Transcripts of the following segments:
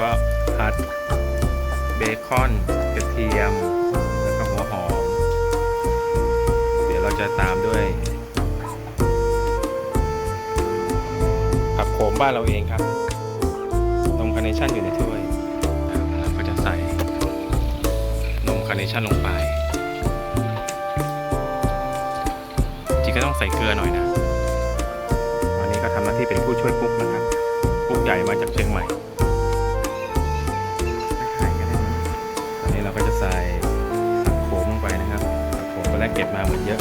ก็พัดเบคอนกระเทียม แล้วก็หัวหอม เดี๋ยวเราจะตามด้วย ผักโขมบ้านเราเองครับนมคาร์เนชั่นอยู่ในถ้วยเราก็จะใส่นมคาร์เนชั่นลงไป จริงก็ต้องใส่เกลือหน่อยนะ วันนี้ก็ทำหน้าที่เป็นผู้ช่วยกุ๊กนะครับกุ๊กใหญ่มาจากเชียงใหม่ ตอนแรกเก็บมาเหมือนเยอะ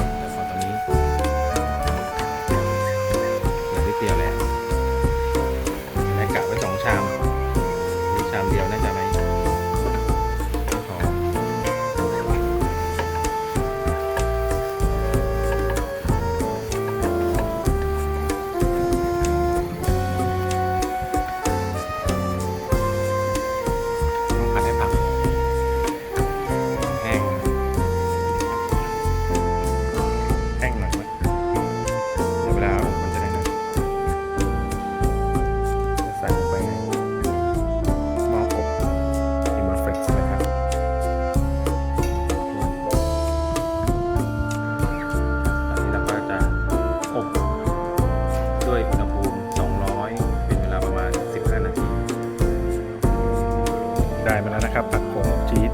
นะครับผักโขมชีส